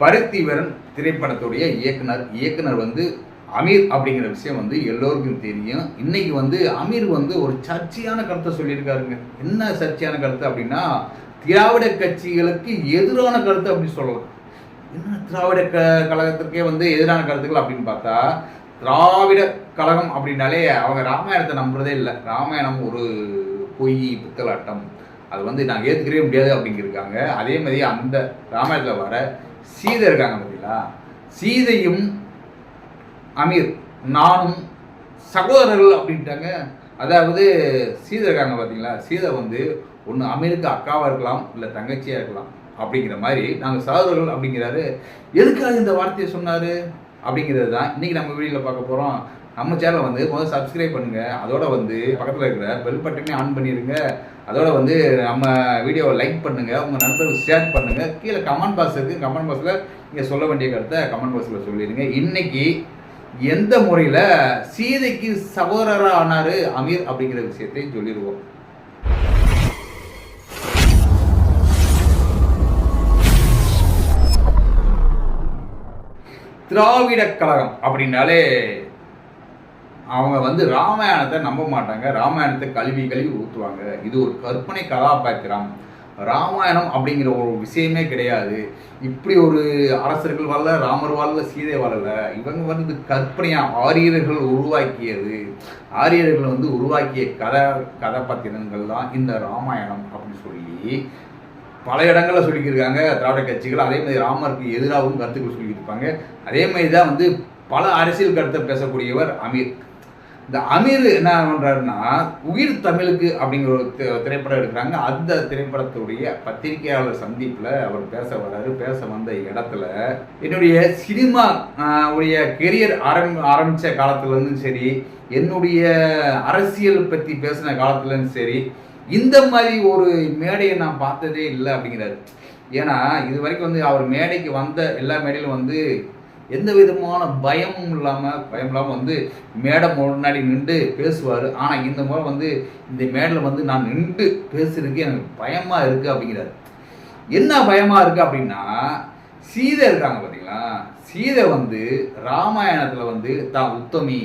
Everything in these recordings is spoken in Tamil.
பருத்திவரன் திரைப்படத்துடைய இயக்குனர் இயக்குனர் வந்து அமீர் அப்படிங்கிற விஷயம் வந்து எல்லோருக்கும் தெரியும். இன்னைக்கு வந்து அமீர் வந்து ஒரு சர்ச்சையான கருத்தை சொல்லியிருக்காருங்க. என்ன சர்ச்சையான கருத்து அப்படின்னா திராவிட கட்சிகளுக்கு எதிரான கருத்து அப்படின்னு சொல்லலாம். என்ன திராவிட க கழகத்திற்கே வந்து எதிரான கருத்துக்கள் அப்படின்னு பார்த்தா திராவிட கழகம் அப்படின்னாலே அவங்க ராமாயணத்தை நம்புறதே இல்லை. ராமாயணம் ஒரு பொய் பித்தலாட்டம் அது வந்து நாங்கள் ஏற்றுக்கவே முடியாது அப்படிங்கிருக்காங்க அதே மாதிரி அந்த ராமாயணத்தில் வர சீதை இருக்காங்க பார்த்தீங்களா சீதையும் அமீர் நானும் சகோதரர்கள் அப்படின்ட்டாங்க. அதாவது சீதை இருக்காங்க பார்த்தீங்களா சீதை வந்து ஒன்று அமீருக்கு அக்காவாக இருக்கலாம் இல்லை தங்கச்சியாக இருக்கலாம். அப்படிங்கிற மாதிரி நாங்கள் சகோதரர்கள் அப்படிங்கிறாரு. எதுக்காக இந்த வார்த்தையை சொன்னார்? அப்படிங்கிறது தான் இன்றைக்கி நம்ம வீடியோவில் பார்க்க போகிறோம் நம்ம சேனலை வந்து முதல்ல சப்ஸ்கிரைப் பண்ணுங்கள் அதோட வந்து பக்கத்தில் இருக்கிற பெல் பட்டனே ஆன் பண்ணிடுங்க அதோட வந்து நம்ம வீடியோவை லைக் பண்ணுங்கள் உங்கள் நண்பர்களுக்கு ஷேர் பண்ணுங்கள் கீழே கமெண்ட் பாக்ஸ் இருக்குது கமெண்ட் பாக்ஸில் நீங்கள் சொல்ல வேண்டிய கருத்தை கமெண்ட் பாக்ஸில் சொல்லிடுங்க. இன்னைக்கு எந்த முறையில் சீதைக்கு சகோதரராக ஆனார் அமீர் அப்படிங்கிற விஷயத்தை சொல்லிடுவோம். திராவிட கழகம் அப்படின்னாலே அவங்க வந்து ராமாயணத்தை நம்ப மாட்டாங்க. ராமாயணத்தை கழுவி கழுவி ஊற்றுவாங்க இது ஒரு கற்பனை கதாபாத்திரம். ராமாயணம் அப்படிங்கிற ஒரு விஷயமே கிடையாது. இப்படி ஒரு அரசர்கள் வரல ராமர் வரல சீதை வரல. இவங்க வந்து கற்பனையா ஆரியர்கள் உருவாக்கியது. ஆரியர்கள் வந்து உருவாக்கிய கதை கதாபாத்திரங்கள் தான் இந்த ராமாயணம் அப்படின்னு சொல்லி பல இடங்களில் சொல்லிக்கிருக்காங்க. திராவிட கட்சிகள் அதே மாதிரி ராமருக்கு எதிராகவும் கருத்துக்கள் சொல்லியிருப்பாங்க அதே மாதிரி தான் வந்து பல அரசியல் கருத்தை பேசக்கூடியவர் அமீர். இந்த அமீர் என்ன பண்ணுறாருன்னா உயிர் தமிழுக்கு அப்படிங்கிற ஒரு திரைப்படம் எடுக்கிறாங்க. அந்த திரைப்படத்துடைய பத்திரிகையாளர் சந்திப்பில் அவர் பேச வர்றாரு. பேச வந்த இடத்துல என்னுடைய சினிமா உடைய கெரியர் ஆரம் ஆரம்பித்த காலத்துலேருந்தும் சரி என்னுடைய அரசியல் பற்றி பேசின காலத்துலேருந்து சரி இந்த மாதிரி ஒரு மேடையை நான் பார்த்ததே இல்லை அப்படிங்கிறாரு. ஏன்னா இது வரைக்கும் வந்து அவர் மேடைக்கு வந்த எல்லா மேடையிலும் வந்து எந்த விதமான பயமும் இல்லாமல் பயம் இல்லாமல் வந்து மேடை முன்னாடி நின்று பேசுவார். ஆனால் இந்த முறை வந்து இந்த மேடையில் வந்து நான் நின்று பேசுறதுக்கு எனக்கு பயமாக இருக்குது அப்படிங்கிறாரு. என்ன பயமாக இருக்குது அப்படின்னா சீதை இருக்காங்க பார்த்தீங்களா சீதை வந்து ராமாயணத்தில் வந்து தான் உத்தமி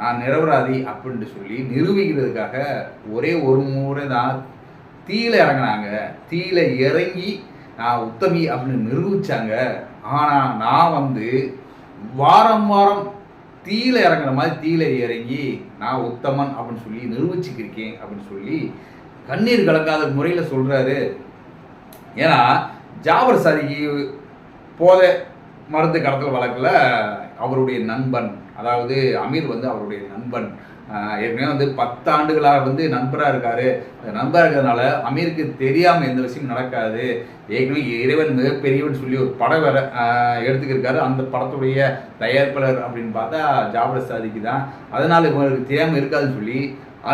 நான் நிரபராதி அப்படின்ட்டு சொல்லி நிரூபிக்கிறதுக்காக ஒரே ஒரு முறை தான் தீயில இறங்குனாங்க. தீயில இறங்கி நான் உத்தமி அப்படின்னு நிரூபிச்சாங்க. ஆனால் நான் வந்து வாரம் வாரம் தீயில இறங்குற மாதிரி தீயில இறங்கி நான் உத்தமன் அப்படின்னு சொல்லி நிரூபிச்சுக்கிருக்கேன் அப்படின்னு சொல்லி கண்ணீர் கலக்காத முறையில் சொல்கிறாரு ஏன்னா ஜாபர் சாதிக்கு போதை மருந்து கடத்தல் வழக்கில் அவருடைய நண்பன் அதாவது அமீர் வந்து அவருடைய நண்பன். ஏற்கனவே வந்து பத்து ஆண்டுகளாக வந்து நண்பராக இருக்காரு. நண்பராக இருக்கிறதுனால அமீருக்கு தெரியாமல் எந்த விஷயம் நடக்காது. ஏற்கனவே இறைவன் மிகப்பெரியவன் சொல்லி ஒரு படம் வேற எடுத்துக்கிருக்காரு. அந்த படத்துடைய தயாரிப்பாளர் அப்படின்னு பார்த்தா ஜாபர் சாதிக்கு தான். அதனால் இவங்களுக்கு தெரியாமல் இருக்காதுன்னு சொல்லி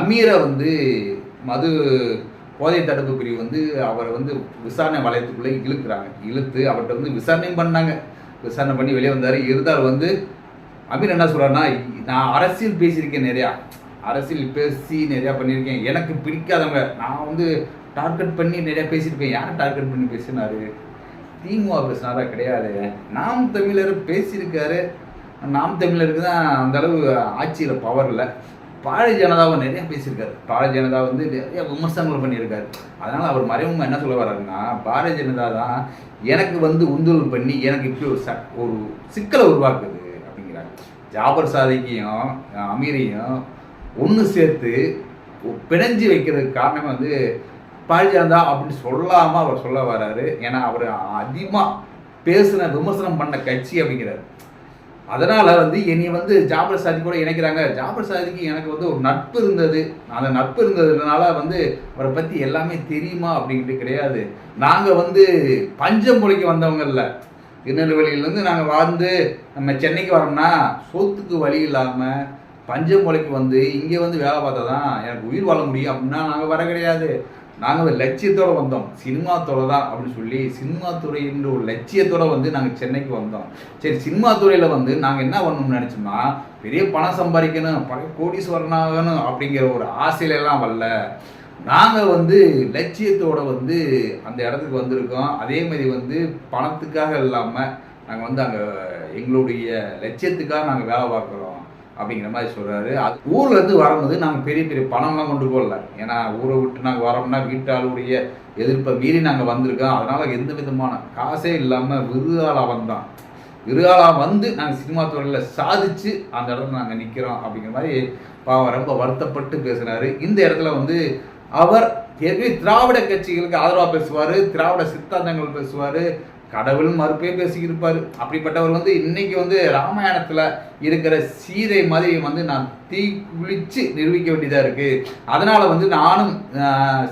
அமீரை வந்து மது போதை தடுப்பு பிரிவு வந்து அவரை வந்து விசாரணை வளையத்துக்குள்ளே இழுக்கிறாங்க. இழுத்து அவர்கிட்ட வந்து விசாரணையும் பண்ணாங்க. விசாரணை பண்ணி வெளியே வந்தார். இருந்தால் வந்து அமீர் என்ன சொல்கிறாருன்னா நான் அரசியல் பேசியிருக்கேன் நிறையா. அரசியல் பேசி நிறையா பண்ணியிருக்கேன். எனக்கு பிடிக்காதவங்க நான் வந்து டார்கெட் பண்ணி நிறையா பேசியிருக்கேன் யாரை டார்கெட் பண்ணி பேசினாரு? திமுக பேசினாரா? கிடையாது. நாம் தமிழர் பேசியிருக்காரு. நாம் தமிழருக்கு தான் அந்த அளவு ஆட்சியில் பவர் இல்லை. பாரதிய ஜனதாவை நிறைய பேசியிருக்காரு. பாரதிய ஜனதா வந்து நிறைய விமர்சனங்கள் பண்ணியிருக்காரு. அதனால் அவர் மறைமுகம் என்ன சொல்ல வர்றாருன்னா பாரதிய ஜனதா தான் எனக்கு வந்து உந்துதல் பண்ணி எனக்கு இப்படி ஒரு ச ஒரு சிக்கலை உருவாக்குது. ஜாபர் சாதிக்கையும் அமீரையும் ஒன்று சேர்த்து பிணைஞ்சு வைக்கிறதுக்கு காரணமே வந்து பாரதிய அப்படின்னு சொல்லாமல் அவர் சொல்ல வர்றாரு ஏன்னா அவர் அதிகமாக பேசின விமர்சனம் பண்ண கட்சி அப்படிங்கிறாரு. அதனால் வந்து என்னை வந்து ஜாபர் சாதி கூட இணைக்கிறாங்க. ஜாபர் சாதிக்கு எனக்கு வந்து ஒரு நட்பு இருந்தது. அந்த நட்பு இருந்ததுனால வந்து அவரை பற்றி எல்லாமே தெரியுமா அப்படின்ட்டு கிடையாது. நாங்கள் வந்து பஞ்சம் பொழைக்க வந்தவங்க இல்லை. திருநெல்வேலியிலேருந்து நாங்கள் வாழ்ந்து நம்ம சென்னைக்கு வரோம்னா சொத்துக்கு வழி இல்லாமல் பஞ்சம் வந்து இங்கே வந்து வேலை பார்த்தா தான் எனக்கு உயிர் வாழ முடியும் அப்படின்னா நாங்கள் வர கிடையாது. நாங்கள் லட்சியத்தோடு வந்தோம். சினிமா துறை தான் அப்படின்னு சொல்லி சினிமா ஒரு லட்சியத்தோட வந்து நாங்கள் சென்னைக்கு வந்தோம். சரி சினிமா துறையில் வந்து நாங்கள் என்ன பண்ணணும்னு நினச்சோம்னா பெரிய பணம் சம்பாதிக்கணும். பழைய கோடீஸ்வரனாகணும் அப்படிங்கிற ஒரு ஆசையிலெல்லாம் வரல. நாங்கள் வந்து லட்சியத்தோட வந்து அந்த இடத்துக்கு வந்திருக்கோம். அதே மாதிரி வந்து பணத்துக்காக இல்லாமல் நாங்கள் வந்து அங்கே எங்களுடைய லட்சியத்துக்காக நாங்கள் வேலை பார்க்குறோம் அப்படிங்கிற மாதிரி சொல்கிறாரு அது ஊர்லேருந்து வரும்போது நாங்கள் பெரிய பெரிய பணம்லாம் கொண்டு போகல. ஏன்னா ஊரை விட்டு நாங்கள் வரோம்னா வீட்டாளுடைய எதிர்ப்பை மீறி நாங்கள் வந்திருக்கோம். அதனால் எந்த விதமான காசே இல்லாமல் விருதாளாக வந்தோம். விருதாளாக வந்து நாங்கள் சினிமா துறையில் சாதிச்சு அந்த இடத்துல நாங்கள் நிற்கிறோம் அப்படிங்கிற மாதிரி பாவம் ரொம்ப வருத்தப்பட்டு பேசுனாரு இந்த இடத்துல வந்து அவர் ஏற்கனவே திராவிட கட்சிகளுக்கு ஆதரவாக பேசுவார்? திராவிட சித்தாந்தங்கள் பேசுவார். கடவுள் மறுப்பே பேசிக்கிருப்பார் அப்படிப்பட்டவர் வந்து இன்னைக்கு வந்து ராமாயணத்தில் இருக்கிற சீதை மாதிரி வந்து நான் தீ குளிச்சு நிரூபிக்க வேண்டியதாக இருக்குது அதனால் வந்து நானும்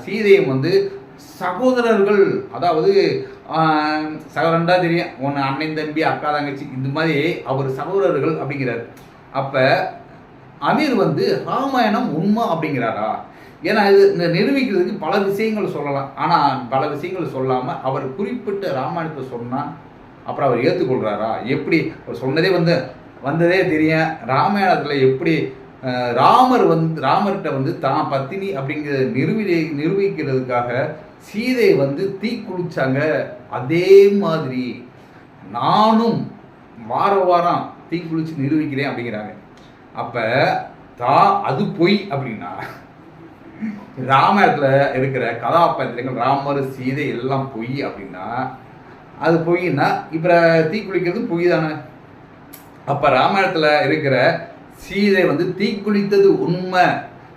சீதையும் வந்து சகோதரர்கள் அதாவது சகோதரன்டா தெரியும். ஒன்று அண்ணன் தம்பி அக்கா தங்கச்சி இந்த மாதிரி அவர் சகோதரர்கள் அப்படிங்கிறார். அப்போ அமீர் வந்து ராமாயணம் உண்மை அப்படிங்கிறாரா? ஏன்னா இது நிரூபிக்கிறதுக்கு பல விஷயங்கள் சொல்லலாம். ஆனால் பல விஷயங்கள் சொல்லாமல் அவர் குறிப்பிட்ட ராமாயணத்தை சொன்னால் அப்புறம் அவர் ஏற்றுக்கொள்கிறாரா எப்படி? அவர் சொன்னதே வந்து வந்ததே தெரியும். ராமாயணத்தில் எப்படி ராமர் வந்து ராமர்கிட்ட வந்து தான் பத்தினி அப்படிங்கிறத நிரூபி நிரூபிக்கிறதுக்காக சீதை வந்து தீ குளிச்சாங்க. அதே மாதிரி நானும் வார வாரம் தீ குளிச்சு நிரூபிக்கிறேன் அப்படிங்கிறாங்க. அப்போ தா அது பொய் அப்படின்னா ராமாயணத்தில் இருக்கிற கதாபாத்திரங்கள் ராமர் சீதை எல்லாம் பொய் அப்படின்னா அது பொய்னா இப்போ தீக்குளிக்கிறது பொய் தானே? அப்போ ராமாயணத்தில் இருக்கிற சீதை வந்து தீக்குளித்தது உண்மை.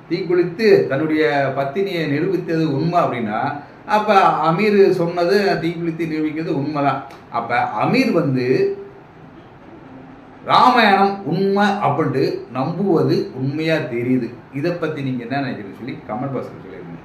தீக்குளித்து தன்னுடைய பத்தினியை நிரூபித்தது உண்மை அப்படின்னா அப்போ அமீர் சொன்னது தீக்குளித்து நிரூபிக்கிறது உண்மைதான். அப்போ அமீர் வந்து ராமாயணம் உண்மை அப்படின்ட்டு நம்புவது உண்மையாக தெரியுது. இதை பற்றி நீங்கள் என்ன நினைக்கிறீங்க சொல்லி கமெண்ட் பாக்ஸில் சொல்லியிருக்கீங்க